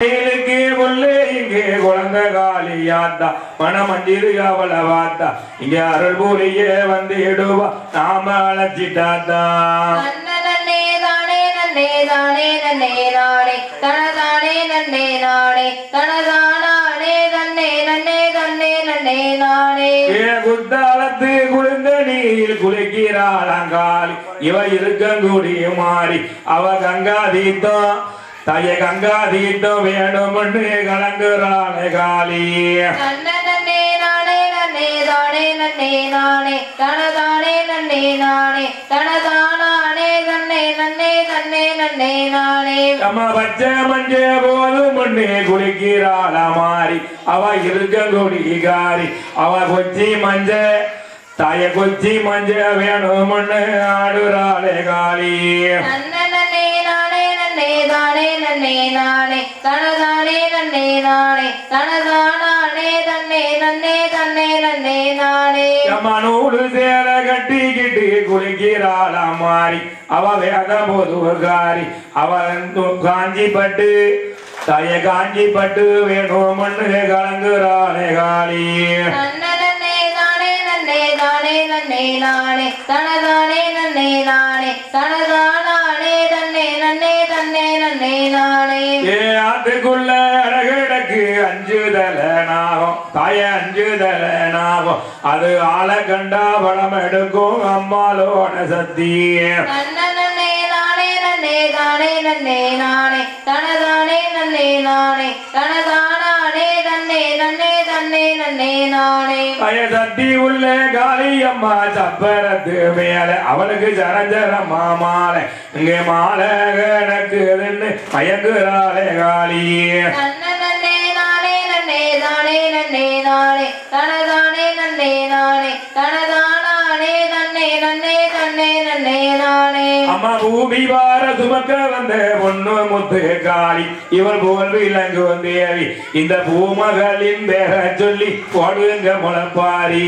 மேலுக்கு உள்ளே இங்கே குழந்தை காலியாத்தா மனமஞ்சிரு அவள வாத்தா இங்க அருள் பூரியே வந்து இடுவா நாம அழைச்சிட்டாத்தா குத்தாலத்து குளிர்ந்த நீரில் குளிக்கிறாளாங்காலி இவ இருக்கங்கூடி மாறி அவ கங்கா தீர்த்தம் தாய கங்கா தீர்த்தம் வேணும்னு கலங்குறாளே காளி. நன்னே நானே நன்னே தானே நன்னே நானே தனதானே நன்னே நானே தனதானே தன்னே நன்னே தன்னே நன்னே நானே. நம்ம பச்சை மஞ்ச போது முன்னே குளிக்கிறாளா மாறி. அவ இருக்கங்கூடி காரி அவ கொச்சி மஞ்ச தாய கொச்சி மஞ்ச வேணும்னு ஆடுறாளே காளி. நன்னே நானே நன்னே தானே நன்னே நானே தனதானே நன்னே நானே தனதானே தன்னே நன்னே தன்னே நன்னே நானே. நூறு சேர கட்டிக்கிட்டு குளிக்கிறாளா மாறி அவ வேத பொதுவகாரி அவ காஞ்சி பட்டு தாய காஞ்சி பட்டு வேணும்னு கலங்குறாளே காளி. தானே தானே நன்னே நானே. தனதானே நன்னே நானே. தனதானே தன்னே நன்னே தன்னே நன்னே நானே. ஏ ஆத்துக்குள்ள அழகடக்கு அஞ்சுதல நாகம் தாய அஞ்சுதல நாகம் அது ஆளை கண்டா படம் எடுக்கும் நன்னே நானே நன்னே தானே நன்னே நானே. தனதானே நன்னே நானே. தனதானே தன்னே நன்னே தன்னே நன்னே நானே. பய சத்தி உள்ள காளி அம்மா சப்பரத்து மேல. அவளுக்கு சரஞ்சரமா மாலை இங்கே மாலை கணக்குதுன்னு மயங்குறாளே காளி நன்னே நானே நன்னே தானே நன்னே நானே. தனதானே நன்னே நானே. தனதானே தன்னே நன்னே தன்னே நன்னே நானே. அம்மா பூமி வார சுமக்க வந்த பொண்ணு முத்து காளி. இவள் புகழ் விலங்கு தேவி இந்த பூமகளின் பேர சொல்லி போடுங்க முளப்பாரி.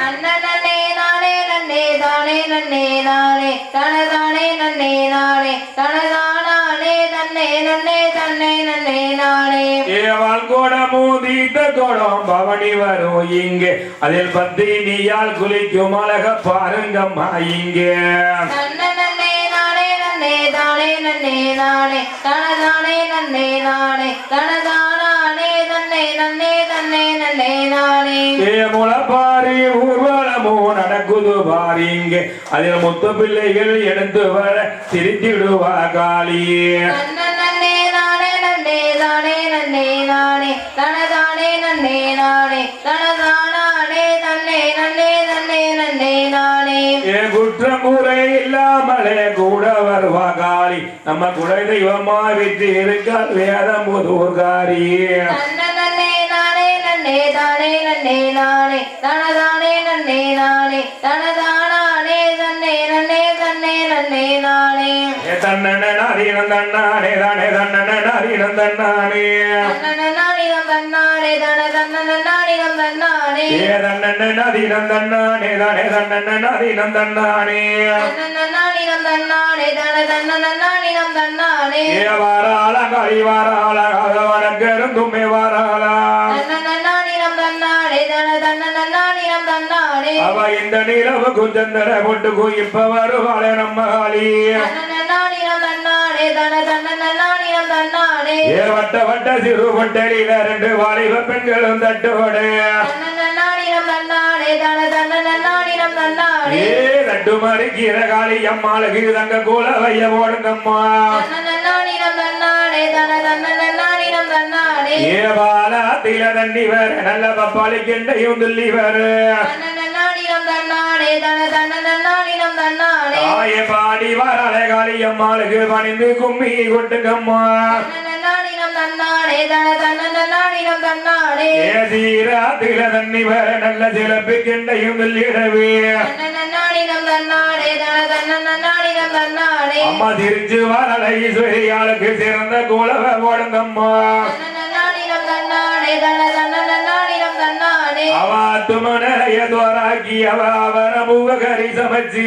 நன்னே நானே நன்னே தானே நன்னே நானே. தனதானே நன்னே நானே. தனதானே தன்னே நன்னே தன்னே நன்னே நானே. ஏவாள் கோடமும் தீர்த்த கோடம் பவனி வரும் இங்கே. அதில் பத்தினியால் குளிக்கும் அழக பாருங்கம்மா இங்கே. தானே நன்னே நானே. தனதானே நன்னே நானே. தனதானே தன்னே நன்னே தன்னே நன்னே நானே. ஏ முளப்பாரி ஊர்வலமோ நடக்குது பாரிங்க அதில் முத்து பிள்ளைகள் எடுத்து வர திருத்திடுவா காளியே. நன்னே நானே நன்னே தானே நன்னே நானே. நம்ம குழந்தை யுவமா விட்டு இருக்க வேதம் புதூர்காரியே நன்னே நன்னே தானே நன்னே நானே தனதானே நன்னே நானே தனதானா தன்னே நன்னே தன்னே நன்னே நானே. தன்னன நாரீனம் தன்னானே தானே தன்னன நாரீனம் தன்னானே. தன்னன நாடினம் தன்னானே தன தன்னன நாடினம் தன்னானே. ஏ தன்னன நாரீனம் தன்னானே தானே தன்னன நாரீனம் தன்னானே. தன்னன நாடினம் தன்னானே தன தன்னன நாடினம் தன்னானே. ஏ வாராள காளி வாராள வணக்கரும் தும்மை வாராளா நம்ம காளி தன்னன நாடினம் தன்னானே தன தன்னன நாடினம் தன்னானே. ஏ வட்ட வட்ட சிறு பொட்டலில ரெண்டு வாலிப பெண்களும் தட்டுவடு ரெண்டு மறுக்கிற காளி அம்மாளுக்கு தங்க கூல வைய போடுங்கம்மா தன்னன நாடினம் தண்ணி வர நல்ல பப்பாளி கெண்டையும் துள்ளி வரு பாடி வராளே காளி அம்மாளுக்கு பணிந்து கும்மி கொட்டுங்கம்மா தன்னன தன தண்ணி வர நல்ல சிலப்பு நாடினம் தன்னானே அம்மா திருச்சு வரலை ஈஸ்வரியாளுக்கு சிறந்த கூலவ போடுங்கம்மா அவ துமனைய துவராக்கி அவ அவர மூவகரி சமைச்சி.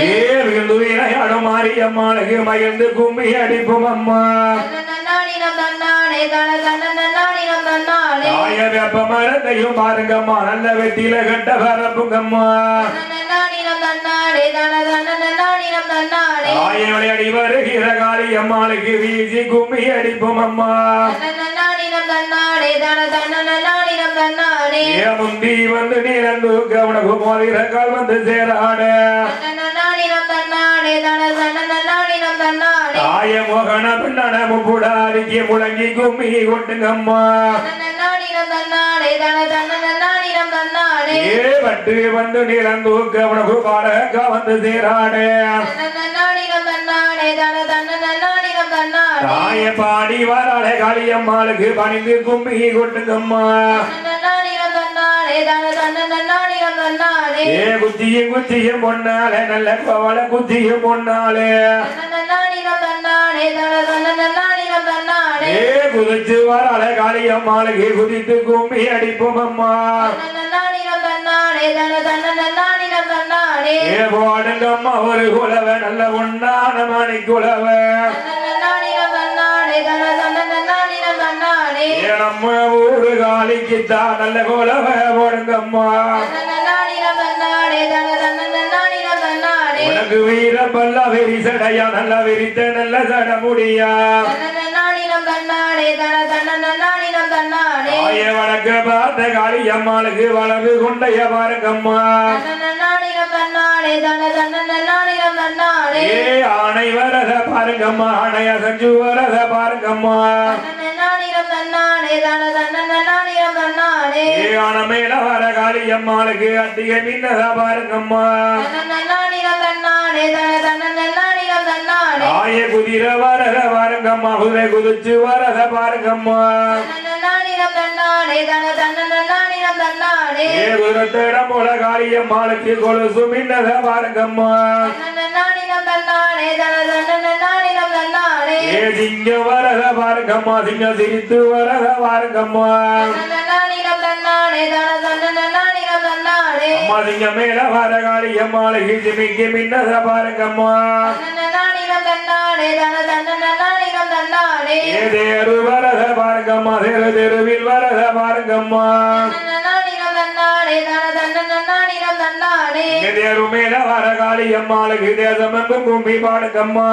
ஏ விழுந்து விளையாடும் மாரியம்மாளுக்கு மகிழ்ந்து கும்மி அடிப்போம் அம்மா. தாய வெப்ப மரத்தையும் பாருங்கம்மா நல்ல வெட்டியில கட்ட தன்னானே தாய விளையாடி வருகிற காளி அம்மாளுக்கு வீசி கும்மி அடிப்போம் அம்மா. நன்னானினம் தன்னானே தன தன நன்னானினம் தன்னானே ஏ முந்தி வந்து நீரந்து கவனகு மோதிர கால் வந்து சேராட. தாய மோகன பின்னட முப்புடாரிக்கு முழங்கி கும்மி கொட்டுங்கம்மா ஏ பட்டு வந்து நீரந்து கவனகு பாடக வந்து சேராட. தாய பாடி வராள காளியம்மாளுக்கு பணிந்து கும்மி கொட்டுங்கம்மா ஏ குத்தியும் குத்தியும் பொன்னாலே நல்ல பவள குத்தியும் பொன்னாலே. ஏ குதிச்சு வராள காளியம்மாளுக்கு குதித்து கும்மி அடிப்போம் அம்மா. ஏ போடுங்கம்மா ஒரு குலவ நல்ல உண்ணான மணி குலவ நம்ம ஊரு காளிக்குத்தான் நல்ல குலவ போடுங்கம்மா. உனக்கு வீரம் பல்ல வெறி சடையா நல்ல விரித்த நல்ல சட முடியா வணக்க பார்த்த காளியம்மாளுக்கு வளவு கொண்டைய பாருங்கம்மா. ஏ ஆணை வரத பாருங்கம்மா ஆணை அசஞ்சு வரத பாருங்கம்மா. தன்னானே தன தன்னானே ஏ ஆன மேல வர காளியம்மாளுக்கு அட்டிய மின்னதா பாருங்கம்மா நன்னானினம் தன்னானே தன தன நன்னானினம் தன்னானே. ஆய குதிர வரத பாருங்கம்மா குதிரை குதிச்சு வரத பாருங்கம்மா. தன்னானே ஏ குதிரத்திடம் போல காளியம்மாளுக்கு கொலுசு மின்னத பாருங்கம்மா ஏ சிங்க வரத பாருங்கம்மா சிங்க சிரித்து வரத பாருங்கம்மா அம்மா சிங்க மேல வர காளியம்மாளுக்கு ஜிமிக்கு மின்னத பாருங்கம்மா ஏ தேரு வரத பாருங்கம்மா தேரு தெருவில் வரத பாருங்கம்மா தன்னானே இங்க தேரு மேல வர காளியம்மாளுக்கு தேசமெங்கும் கும்பி பாடுங்கம்மா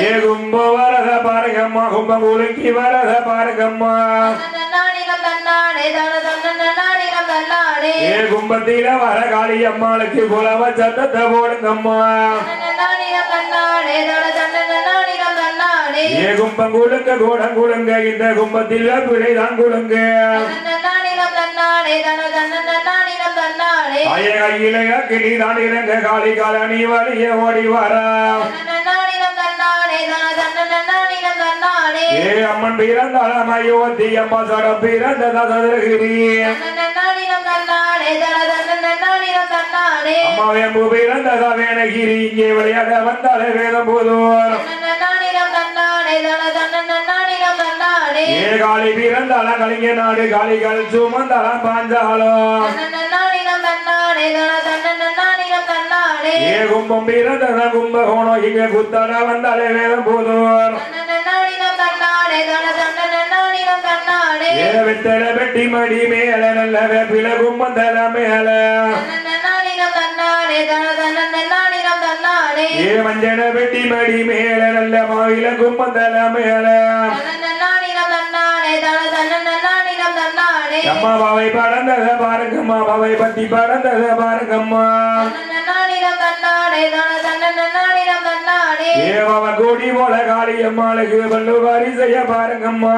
ஏ கும்ப வரத பாருங்கம்மா கும்பம் குலுக்கி வரத பாருங்கம்மா ஏ கும்பத்தில வர காளியம்மாளுக்கு குலவ சத்தத்தை போடுங்கம்மா. ஏ கும்பம் குலுங்க கூடம் குலுங்க இந்த கும்பத்தில் பிழைதான் குலுங்க அய கையில கிளி தான் இறங்க காளி கால நீ வழிய ஓடி வர. ஏ அம்மன் பிறந்தாளம் அயோத்தி அம்மா சடம் பிறந்த வேம்பு பிறந்ததா வேணகிரி இங்கே விளையாட வந்தாலே வேதம் போதுவார் நன்னானினம் தன்னானே தன தன நன்னானினம் தன்னானே ஏ காளி பிறந்தாளம் கலிங்க நாடு காளிகள் சுமந்தாளம் பாஞ்சாலம் ஏ கும்பம் பிறந்ததா கும்பகோணம் இங்க குத்தட வந்தாலே வேதம் தன்னானே ஏ வெத்தல வெட்டி மடி மேல நல்ல வேப்பில கும்பந்தல மேல ஏ மஞ்சன வெட்டி மடி மேல நல்ல மாயில கும்பந்தல மேல. நன்னானினம் தன்னானே தன தன நன்னானினம் தன்னானே அம்மா பாவை படந்தத பாருங்கம்மா பாவை பத்தி படந்தத பாருங்கம்மா. நன்னானினம் தன்னானே தன தன நன்னானினம் தன்னானே ஏ பாவ கோடி போல காளி அம்மாளுக்கு பல்லு வரிசைய பாருங்கம்மா.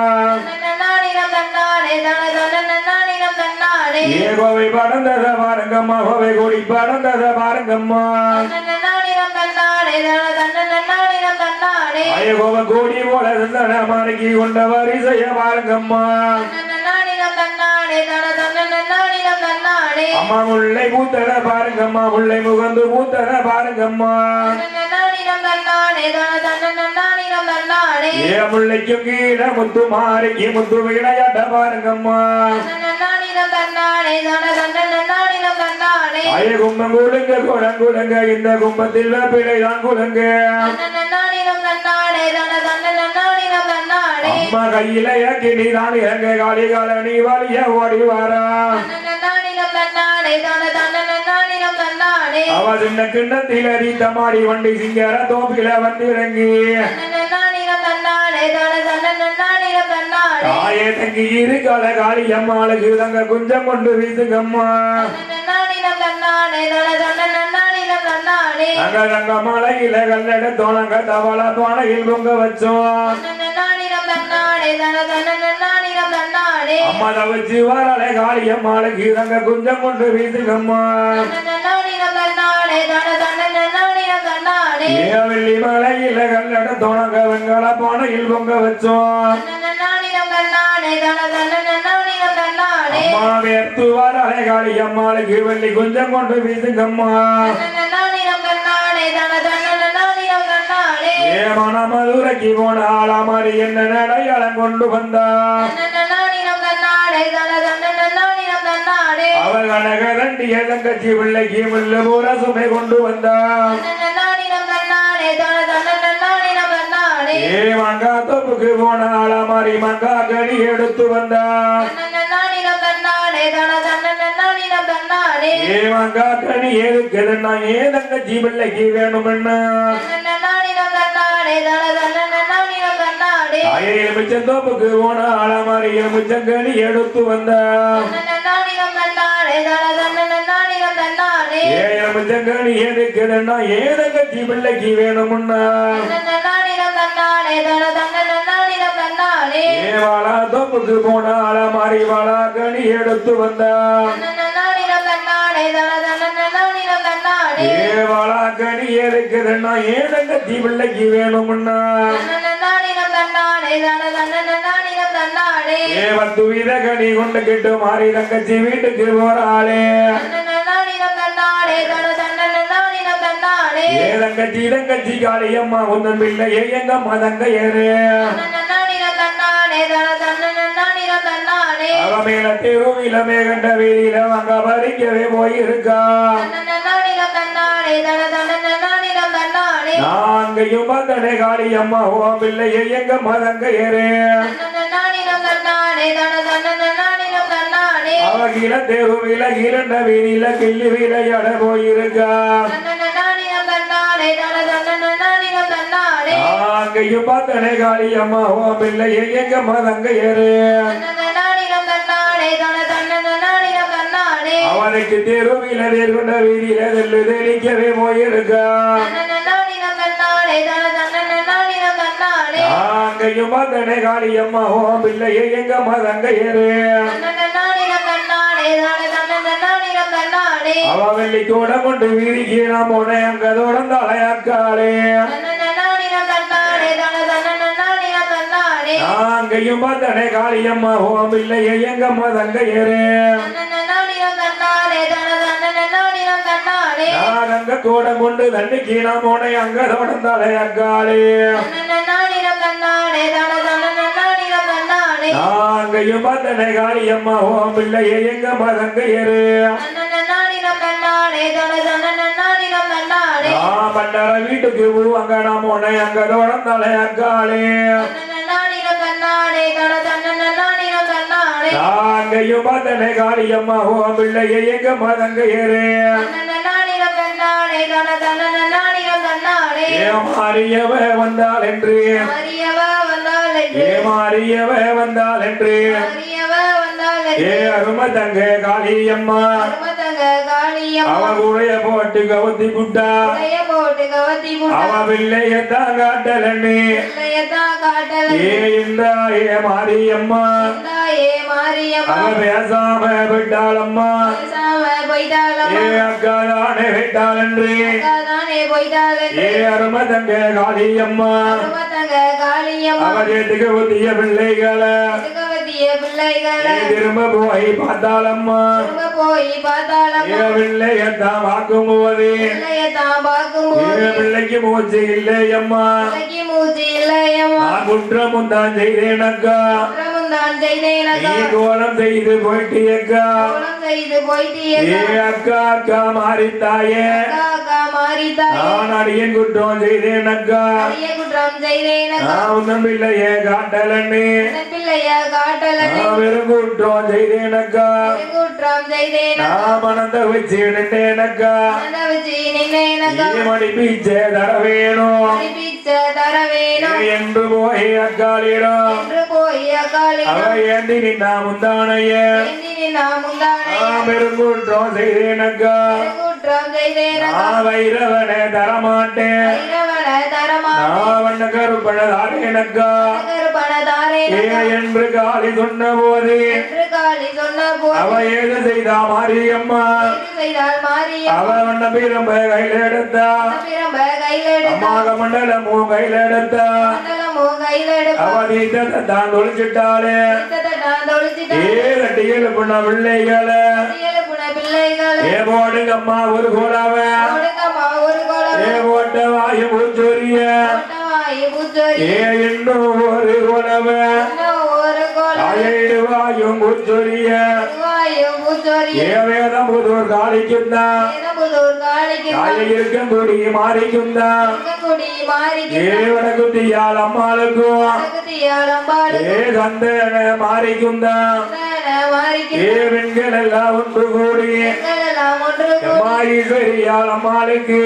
நன்னானினம் தன்னானே தன தன நன்னானினம் தன்னானே ஏ கோவை படந்தத பாருங்கம்மா கோவை கோடி படந்தத பாருங்கம்மா. நன்னானினம் தன்னானே தன தன நன்னானினம் தன்னானே அய கோவ கோடி போல சந்தன மாணிக்கு கொண்ட பாருங்கம்மா. தன்ன நன்னானினம் தன்னானே அம்மா முல்லை பூத்தன பாருங்கம்மா முல்லை முகந்து பூத்தன பாருங்கம்மா. நன்னானினம் கீழே முத்து மாறிக்கு முத்து விளையாட்ட பாருங்கம்மா அய கும்பம் குழுங்க குளங்குழுங்க இந்த கும்பத்தில் பிழைதான் குழுங்க அம்மா கையில தான் காலி கால நீ வழிய ஓடி அவ சின்ன கிண்ணத்தில் அடித்த மாடி வண்டி சிங்கர தோப்பில வந்து இறங்கி. தாயே தங்கி இரு கால காளி அம்மாளுக்கு தங்க குஞ்சம் கொண்டு வீசுங்கம்மா. அங்க தங்க மலையில கல்லட தோணங்க தவள தோணையில் பொங்க வச்சோம். அம்மா தவச்சு வரலை காளி அம்மாளுக்கு தங்க குஞ்சம் கொண்டு வீசுங்கம்மா. தன்னானே தன தன்ன நன்னானினம் தன்னானே ஏ வெள்ளி மலையில கல்லட தோணங்க வெங்கல பானையில் பொங்க வச்சோம். நன்னானினம் தன்னானே தன தன்ன நன்னானினம் தன்னானே அம்மா வேர்த்து வரலை காளி அம்மாளுக்கு வெள்ளி குஞ்சம் கொண்டு வீசுங்கம்மா. தன ஏ மனமதுரைக்கு போன ஆளா மாதிரி என்ன நடையாளம் கொண்டு வந்தா. தன தன்னானே அவள் கனகரண்டிய தங்கச்சி பிள்ளைக்கு முள்ளு பூரா சுமை கொண்டு வந்தா நன்னானினம் தன்னானே தன தன்ன நன்னானினம் தன்னானே ஏ மங்கா தோப்புக்கு போன ஆளா மாதிரி மங்கா கனி எடுத்து வந்தா நன்னானினம் தன்னானே தன தன்ன நன்னானினம் தன்னானே ஏ மங்கா கனி எதுக்குதுன்னா ஏ தங்கச்சி பிள்ளைக்கு வேணும்னா நன்னானினம் தன்னானே தன தன்ன நன்னானினம் தன்னானே தாயில் மிச்சம் தோப்புக்கு போன ஆளா மாதிரி மிச்சம் கனி எடுத்து வந்தா தன தன்ன நன்னானினம் தன்னானே ஏ வாழா தோப்புக்கு போன ஆளா மாதிரி வாழா கனி எடுத்து வந்தா. நன்னானினம் தன்னானே தன தன்ன நன்னானினம் தன்னானே ஏ வாழா கனி இருக்குதுன்னா ஏ தங்கச்சி பிள்ளைக்கு வேணும்னா. ஏ வந்து வீர கனி கொண்டு கிட்டு மாறி தங்கச்சி வீட்டுக்கு போறாளே. ஏ தங்கச்சி தங்கச்சி காளியம்மா உந்தன் பிள்ளை எங்க மதங்க ஏறு நன்னானினம் தன்னானே தன தன்ன நன்னானினம் தன்னானே அவ மேல தெருவில மேகண்ட வீதியில அங்க பறிக்கவே போயிருக்கா. பார்த்தனே காளியம்மா ஓ பிள்ளை எங்க மதங்க ஏறு நன்னானினம் தன்னானே. தன தன்ன நன்னானினம் தன்னானே அவ கீழ தெருவில கீழண்ட வீதியில கிள்ளி வீரையாட போயிருக்கா நாங்கையும் பார்த்தனே காளியம்மா ஓ பிள்ளை எங்க மதங்க ஏறு. அவனுக்கு தெருவில நேர்கொண்ட வீதியில தெல்லு தெளிக்கவே போயிருக்கா. நாங்கையும் பார்த்தனே காளியம்மா ஓ பிள்ளை எங்க மதங்க ஏறு நன்னானினம் தன்னானே தன தன்ன நன்னானினம் தன்னானே. அவ வெள்ளி கூட கொண்டு வீதிக்கு நான் போனேன் அங்க தொடர்ந்தாளையாக்காளே நாங்கையும் பார்த்தனே காளியம்மா ஓ பிள்ளை எங்க மதங்க ஏறு அங்க கூட கொண்டு தண்ணிக்கு நான் போனேன் அங்க தன்ன நன்னானினம் தன்னானே நாங்கையும் பார்த்தனே காளியம்மா ஓ பிள்ளை எங்க மதங்க ஏறு பண்டர வீட்டுக்கு அங்க நான் போனேன் அங்க நன்னானினம் தன்னானே நாங்கையும் பார்த்தனே காளியம்மா ஓ பிள்ளை எங்க மதங்க ஏறு. நன்னானினம் தன்னானே தன தன்ன நன்னானினம் தன்னானே ஏமாறியவ வந்தாள் என்று. அரியவ வந்தாள் ஏமாறியவ வந்தாள் என்று. அரியவ வந்தாள் ஏ அருமை தங்க காளியம்மா. அருமத்தங்க காளியம் அவ கூடைய போட்டு கவுத்தி புட்டா. உடைய போட்டு கவத்தி அவ புட்டா பிள்ளையத்தான் காட்டலன்னு. பிள்ளையத்தான் காட்டல ஏ இந்த ஏ மாரியம்மா. தாயே மாரியம்மா. அவ பேசாம விட்டாளம்மா. பேசாம போயிட்டாளம்மா ஏ அக்கா தானே விட்டாள் என்று தானே போயிட்டாள் ஏ அருமை தங்க காளியம்மா. அருமத்தங்க காளியம்மா. அவ வீட்டுக்கு புத்திய பிள்ளைகளை. பாடிய பிள்ளைகளை. திரும்ப போய் பார்த்தாலம்மா. திரும்ப போய் பார்த்தாலும் ஏ பிள்ளையத்தான் பார்க்கும் போது பிள்ளையத்தான் பார்க்கும்போது. ஏ பிள்ளைக்கு மூச்சு இல்லையம்மா. பிள்ளைக்கு மூச்சு இல்லையம்மா. குற்றமும் தான் செய்தேனக்கா. குற்றமும் தான் நீ செய்தேனக்கா கோலம் செய்து போயிட்டியக்கா. குணம் செய்து ஏ போயிட்டியக்கா அக்கா அக்கா மாறித்தாயே. அக்கா மாறித்தாயே. நான் அடியன் குற்றம் செய்தேனக்கா. பெரிய குற்றம் செய்தேனக்கா. நான் உன்னம் பிள்ளைய காட்டலன்னு உன் பிள்ளைய காட்டலன்னு நான் வெறும் குற்றம் செய்தேனக்கா. நான் மனந்த வச்சு நின்றேனக்கா. மணி பீச்சை தர வேணும் என்று போய் அக்காலிடம் அவ ஏந்தி நின்னா முந்தானைய ஏந்தி நான் முந்தானை நான் வெறும் குற்றம் செய்தேனக்கா. வைரவனை தரமாட்டேன். இரவன தரமான என்று காளி சொன்ன போது அவ ஏது செய்தா மாரியம்மா? அவ வண்ண பீரம்ப கையில எடுத்தா? எடுத்த? அம்மாக கையில எடுத்தா? மண்டலமோ கையில் எடுப்ப அவ தீர்த்தத்தை தான் தொழிச்சிட்டாளே. நான் தொழிச்சிட்டேன் ஏ கட்டியல் பண்ண பிள்ளைகளை. புன பிள்ளைகள். ஏ போடுங்கம்மா ஒரு கோலாவ ஏ போட்ட வாயு ஏ இன்னும் ஒரு கோலவ இன்னும் ஒரு பாடு ஏ சந்தன மாறிக்குந்தான் மாறிக்கு ஏ பெண்கள் எல்லாம் ஒன்று கூடி எல்லாம் ஒன்று அம்மா ஈஸ்வரியால் அம்மாளுக்கு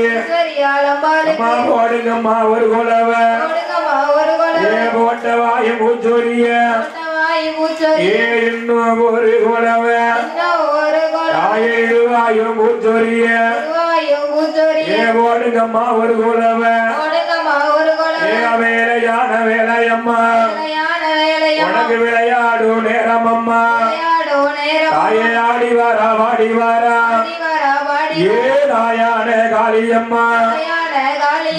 அம்மா போடுங்கம்மா ஒரு குலவ கொடுக்கம்மா ஒரு குளம் ஏ போட்ட வாயு பூச்சொரிய இன்னும் ஒரு குலவ. இன்னும் ஒரு குளம் தாயைடு வாயு பூச்சொரிய வாயு புச்சொரி ஏ போடுங்கம்மா ஒரு குலவ. வேலையான வேலையம்மா. உனக்கு விளையாடும் நேரம் அம்மா தாயே ஆடி வாரா வாடி வாரா. ஏ தாயான காளியம்மா.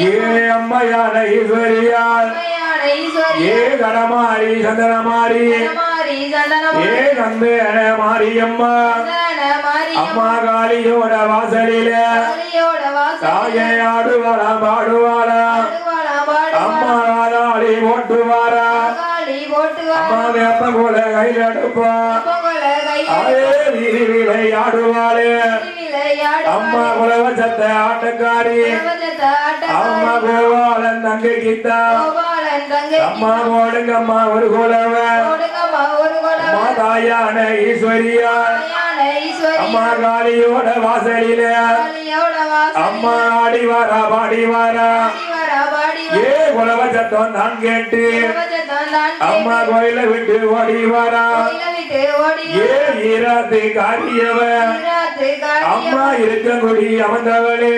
ஏ அம்மையான ஈஸ்வரியால் விளையாட ஈஸ்வரி ஏ கடமாரி சந்தனமாரி. ஏ நம்பேன மாரியம்மா அம்மா. காளியோட வாசலில. தாயே ஆடுவாரா பாடுவாரா அம்மா ஆடாளி ஓட்டுவாரா அம்மா வேப்ப போல கையில் விளையாடுவாளே விளையாடு அம்மா குலவச்சத்த ஆட்டக்காரி. அம்மா கோபாலன் தங்கை அம்மா போடுங்கம்மா ஒரு குலவ கொடுக்கம்மா ஒரு குடம் அம்மா தாயான ஈஸ்வரியா அம்மா காளியோட வாசலில. அம்மா ஆடி வாரா பாடி வாரா ஏ குலவச்சத்தம் தான் கேட்டு. பிரபஞ்சத்தான் தான் அம்மா கோயில விட்டு ஓடி வாரா ஏ ஈராத்து காரியவ அம்மா இருக்கங்குடி அமர்ந்தவளே.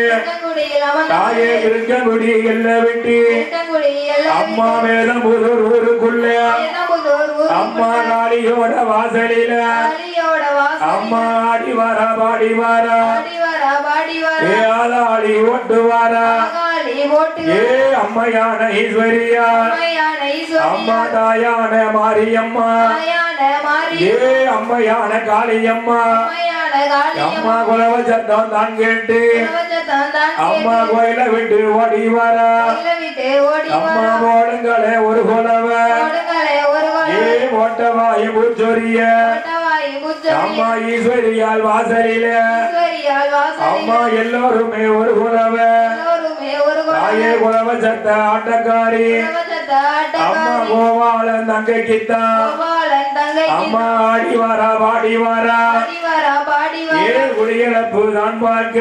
தாயே இருக்கங்குடி எல்லாம் விட்டு. அம்மா வேதம் புதூர் ஊருக்குள்ள. அம்மா காளியோட வாசலில. அம்மா ஆடி வாரா பாடி வாரா. ஏ ஆளாளி ஓட்டு வாரா. ஏ அம்மையான ஈஸ்வரியா. அம்மா தாயான மாரியம்மா. ஏ அம்மையான காளியம்மா. அம்மா குலவ சத்தம் தான் கேட்டு. அம்மா கோயில விட்டு ஓடி வாரா. அம்மா போடுங்களே ஒரு குலவ. ஏ ஓட்டவாயு பூச்சொரிய அம்மா ஈஸ்வரியால் வாசலில அம்மா எல்லோருமே ஒரு குலவ தாயே குலவ சத்த ஆட்டக்காரி அம்மா கோபாலன் தங்கை அம்மா ஆடி வாரா பாடி வாரா பாடி வரா பாடி வரா ஏ குடியிழப்பு தான் பார்க்க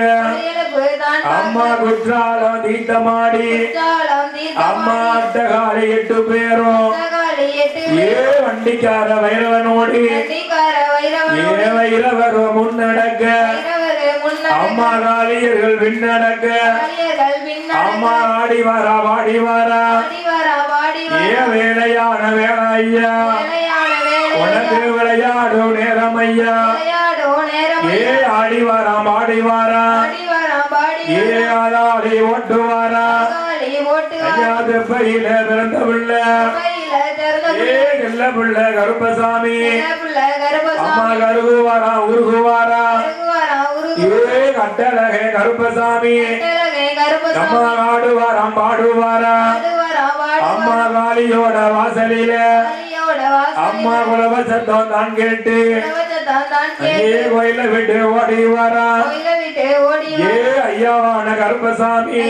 அம்மா குற்றாலம் தீர்த்தமாடி அம்மா அட்டகாரி எட்டு பேரும் ஏ வண்டிக்கார வைரவனோடு? ஏ முன்னடக்க. வைரவரு முன்ன அம்மா காளியர்கள் பின்ன அம்மா ஆடி வாரா பாடி வாரா ஏ வேலையான வேலை ஐயா உனக்கு விளையாடும் நேரம் ஐயா ஏ ஆடி வாரா பாடி வாரா ஏ ஆளாடி ஓட்டு வாரா காளி ஓட்டு ஐயா பிறந்த பிள்ளை நல்ல பிள்ளை கருப்பசாமி. அம்மா கருகுவாரா உருகுவாரா? ஏ கட்டழகே கருப்பசாமி. அம்மா ஆடுவாராம் பாடுவாரா? அம்மா காளியோட வாசலில. அம்மா குலவ சத்தம் தான் கேட்டு. கேட்டு கோயில விட்டு ஓடி வரா. ஏ ஐயாவான கருப்பசாமி.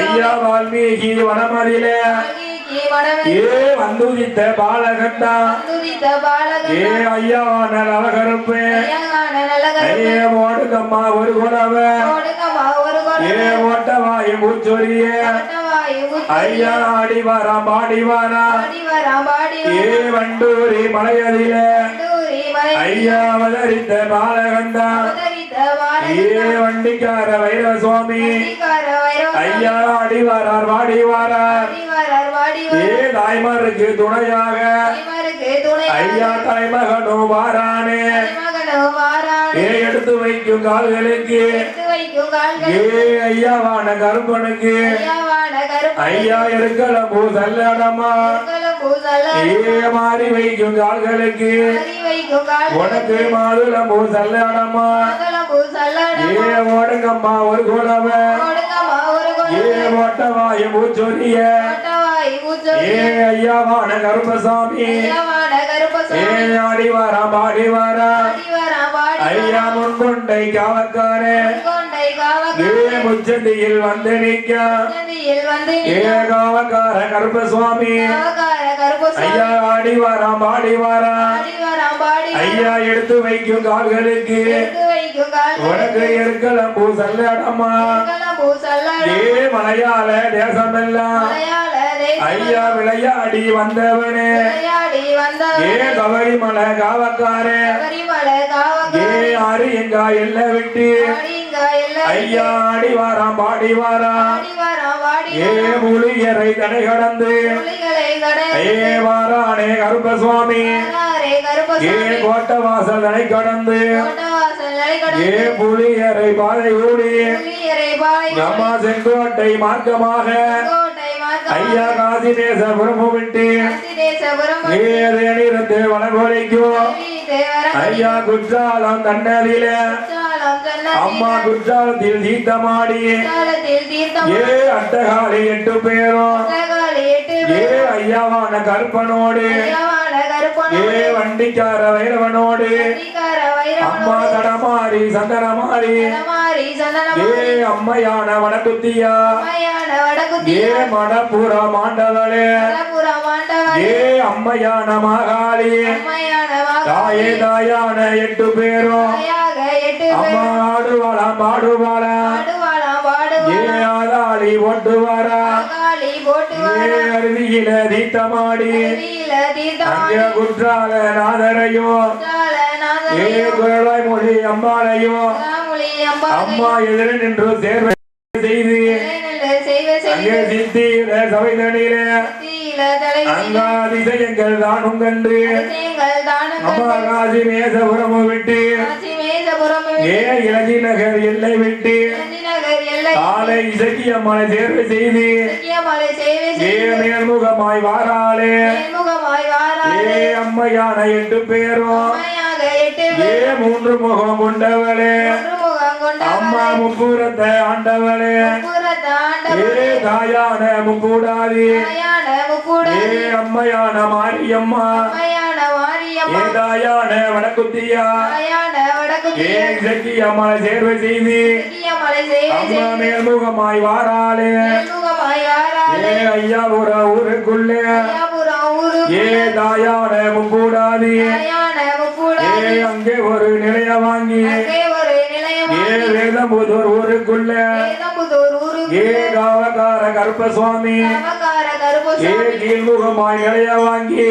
ஐயா வால்மீகி வனமதியில ஏ வந்துதித்த பாலகண்டா. ஏ ஐயாவான நல்ல ஐயே ஓடுங்கம்மா ஒரு ஒரு ஏ ஓட்டவாயு பூச்சொரிய ஐயா ஆடி வாரா பாடி வாரா. பாடி வரா பாடி ஏ வண்டூரி மலையதில ஐயா அவதரித்த பாலகன் ஏ வண்டிக்கார வைர சுவாமி ஐயா ஆடி வாரார் பாடி வாரார் பாடி வரார் வாடி ஏ தாய்மாருக்கு துணையாக. ஐயா தலைமகனும் வாரானே. எடுத்து வைக்கும் கால்களுக்கு. எடுத்து வைக்கும் கால்கள் ஏ ஐயாவான கருப்பனுக்கு. ஐயா இருக்கல பூ சல்லடமா ஏ மாறி வைக்கும் கால்களுக்கு. உனக்கு மாதுள பூ சல்லடமா ஏ ஓடுங்கம்மா ஒரு ஒரு ஏ ஓட்டவாய பூச்சொரிய. ஏ ஐயாவான கருப்பசாமி. ஏ ஆடி வாரா பாடி வாரா சாடி வரா வாடி ஐயா முன்கொண்டை காவக்காரே. முச்சந்தியில் வந்து நிக்க நதியில் வந்து ஏ காவக்கார கருப்பசுவாமி. ஐயா ஆடி வாரா பாடி வாரா சாடி வரா பாடி ஐயா எடுத்து வைக்கும் கால்களுக்கு. உனக்கு இருக்கலாம் பூ சல்லடமா பூசல்ல ஏ மலையாள தேசமெல்லாம். ஐயா விளையாடி வந்தவனே. ஏ கவரிமலை காவக்காரே. ஏ ஆறு எங்க எல்ல விட்டு. ஐயா ஆடி வாராம் பாடி வாரா வாடி வரா வாடி ஏ புலியரை தடை கடந்து. கடை ஏ வாரானே கருப்பசுவாமி. ஏ கோட்டை வாசல் தடை கடந்து. ஏ புலியரை பாதை ஊடி அம்மா செங்கோட்டை மார்க்கமாக. ஐயா காசி தேசபுரம் விட்டு தேசபுரம் ஏ தேனிருந்து வனகோலைக்கும் தேவர ஐயா குற்றாலம் தன்னலில. அம்மா குற்றாலத்தில் தீர்த்தமாடி. ஏ அட்டகாலி எட்டு பேரும் ஏ ஐயாவான கருப்பன் ஏ வண்டிக்கார வைரவனோடு. அம்மா தடமாறி சந்தனமாறி. மாறி சந்தனம் ஏ அம்மையான வடகுத்தி ஏ மணப்புற மாண்டவளே. ஏ அம்மையான மகாளி. அம்மையான தாயே தாயான எட்டு பேரும். அம்மா ஆடுவாளா பாடுவாளாம். பாடுவாள் ஏ ஆதாளி போட்டு ஏ அருவியில தீர்த்தம் அங்கே குற்றால நாதரையும். சால ஏ குரலாய் மொழி அம்பா அம்மா எதிர நின்று சேர்வை செய்து. அங்கே செய்வ சித்தீர சபைதனில. தீல தலை அங்கா அதிசயங்கள் தானும் கண்டு செய்யுங்கள் தானம் அம்மா காசி மேசபுரம் விட்டு. ஏ இளதி நகர் எல்லை விட்டு. காலை இசக்கி அம்மனை சேர்வை செய்து. மலை ஏ மேல்முகமாய் வாராளே. ஏ அம்மையான எட்டு பேரும். ஏ மூன்று முகம் கொண்டவளே. அம்மா முப்புறத்தை ஆண்டவளே. ஏ தாயான முக்கூடாதி. ஏ அம்மையான மாரியம்மா. ஏ தாயான வடக்குத்தியா ஏ சக்தி அம்மனை சேர்வை செய்து. மலை அம்மா மேல்முகமாய் வாராளே. ஏ ஐயா ஊர ஊருக்குள்ளே. ஏ தாயான முக்கூடாதி. ஏ அங்கே ஒரு நிலைய வாங்கி. ஏ வேதம்புதூர் ஊருக்குள்ள. வேதம்புதூர் ஊரு ஏ காவக்கார கருப்பசுவாமி. நமக்கார கருப்பு ஏ கீழ்முகமாய் நிலைய வாங்கி.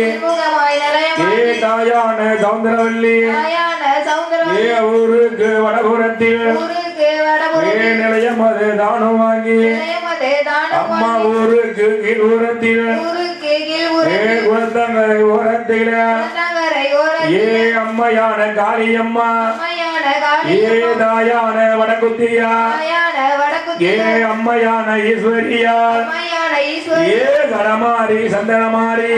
ஏ தாயான சௌந்தரவல்லி ஏ ஊருக்கு வடபுறத்தில். ஏ நிலையம் அது தானம் வாங்கி. அம்மா ஊருக்கு கீழ் ஊரு ஏ குளத்தங்கரை ஓரத்தில். ஏ அம்மையான காளியம்மா. ஏ தாயான வடகுத்தியா ஏ அம்மையான ஈஸ்வரியா. ஏ கடமாரி சந்தனமாரி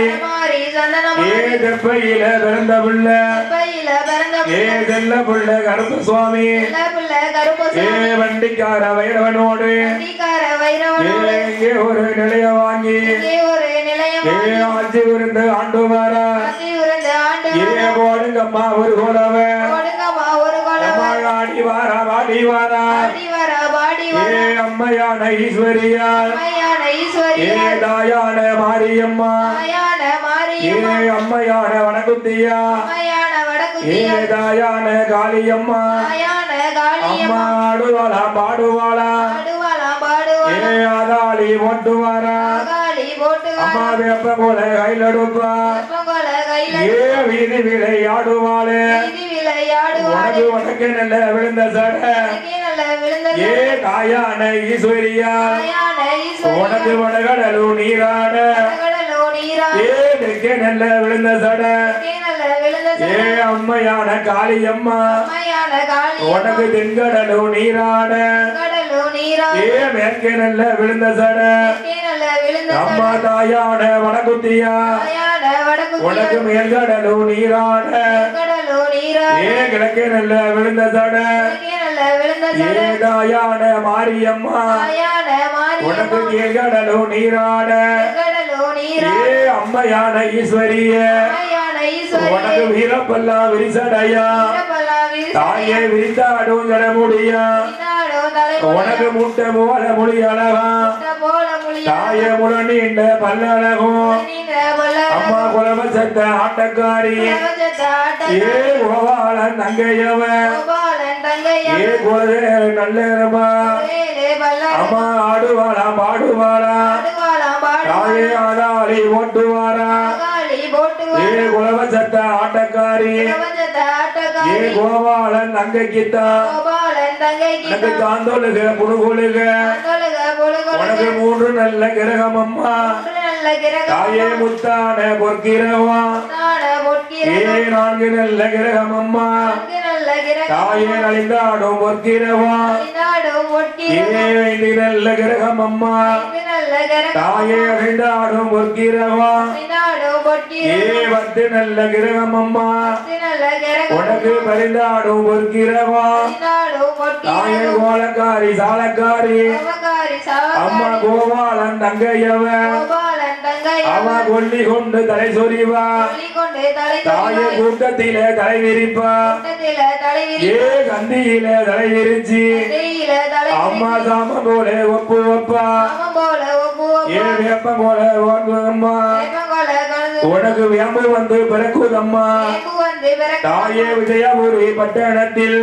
ஏ தெப்பையில பிறந்த பிள்ளை. ஏ செல்ல பிள்ளை கருப்பு சுவாமி. ஏ வண்டிக்கார வைரவனோடு. ஏ ஒரு நிலைய வாங்கி. ஏ ஆட்சி விருந்து ஆண்டு வர. ஏ போடுங்கம்மா ஒரு குலவ. ஆடி வாரா வாடி வாரா. ஏ அம்மையான ஈஸ்வரியால் அம்மையான ஈஸ்வரி ஏ தாயான மாரியம்மா. ஏ அம்மையான அம்மையான ஏ தாயான காளியம்மா. அம்மையான அம்மா காளியம்மா ஆடுவாளா பாடுவாளா. ஏ ஆதாளி ஓட்டு வாரா காளி போட்டு அம்மா வேப்ப போல கையில் எடுப்பா. கொல கையில ஏ வீதி விளையாடுவாளே உனக்கு உனக்கு நல்ல விழுந்த சட. ஏ தாயான ஈஸ்வரியா. உனக்கு வடகடலு நீராட. ஏ நல்ல விழுந்த சட. ஏ அம்மையான காளியம்மா உனக்கு தென்கடலு நீராட. ஏ மேற்கே நல்ல விழுந்த சட. அம்மா தாயான வடகுத்தியா. உனக்கு மேல்கடலு நீராட. ஏ கிழக்கே நல்ல விழுந்த சட. ஏ தாயான மாரியம்மா. உனக்கு கீழ்கடலு நீராட. ஏ அம்மையான ஈஸ்வரிய. உனக்கு வீரப்பல்லா விரிசடையா. தாயே விரித்தாடும் தலைமுறை உனக்கு முட்டை போல மொழி அழகா. தாயே முழ நீண்ட பல்லழகும் அம்மா குலம சத்த ஆட்டக்காரி ஏ கோபாலன் தங்கையவன் ஏ குலதே பல்ல அம்மா ஆடுவாளா பாடுவாளா. தாயே ஆடாளி ஓட்டுவாரா? ஏ குலம சத்த ஆட்டக்காரி? ஏ கோபாலன் எனக்கு தொழுக பொழுகொழுக. உனக்கு மூன்று நல்ல கிரகம் அம்மா நல்ல கிரகம் தாயே முத்தான பொற்கிற ஏ நான்கு நல்ல கிரகம் அம்மா. தாயே நலிந்தாடும் பொற்கிற ஏ ஐந்து நல்ல கிரகம் அம்மா. தாயே அழிந்தாடும் பொற்கிற ஏ பத்து நல்ல கிரகம் அம்மா. உனக்கு பரிந்தாடும் பொற்கிற தாயே கோலக்காரி சாலக்காரி. அம்மா கோபாலன் தங்கையவன் கோபாலன் தங்கை அவ கொல்லி கொண்டு தலை சொறிவா. தாய கூட்டத்திலே தலை விரிப்பா. ஏ கந்தியிலே தலை விரிச்சு. அம்மா சாம போல ஒப்பு அவன் ஒப்பு உனக்கு வேம்பு வந்து பிறக்குதம்மா. தாயே விஜயபுரி பட்டணத்தில்.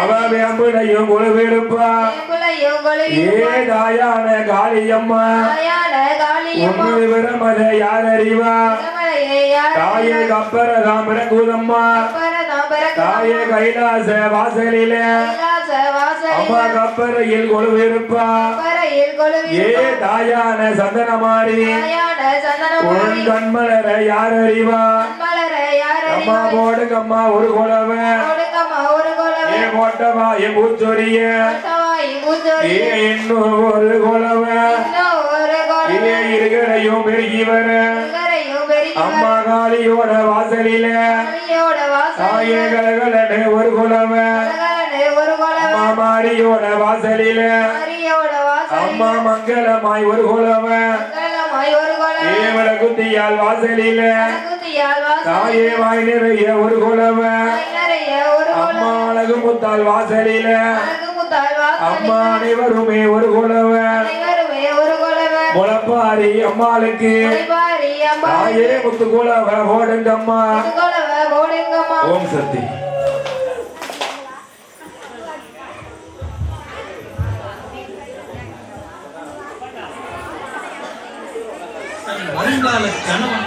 அவ வேம்புலையும் கொழுவிருப்பா. ஏ தாயான காளியம்மா. காளியம்மா. உன்னு விரமத யார் அறிவா தாயே கப்பரதாம் பிறக்குதம்மா. தாயே கைலாச வாசலிலே. அம்மா கப்பரையில் கொழுவிருப்பா. ஏ தாயான சந்தனமாரி. கண்மலர யார் அறிவா மலர யார் அம்மா ஒரு குலவ ஏ மொட்டமா என் பூச்சொரிய ஏ இன்னும் ஒரு குலவ ஏ இருகரையும் பெருகி வர அம்மா காளியோட வாசலில. தாயே கலகலன்னு ஒரு குலவ அம்மா மாரியோட வாசலில. அம்மா மங்களமாய் ஒரு குலவ மங்களமாய் ஒரு கொலவை ஏவல குத்தியால் வாசலில. தாயே வாய் நிறைய ஒரு குலவ அம்மா அழகு முத்தால் வாசலில. அம்மா அனைவருமே ஒரு குலவ முளப்பாரி அம்மாளுக்கு. தாயே முத்து குலவ ஓடுங்கம்மா. ஓம் சக்தி. வருங்கால கணவன்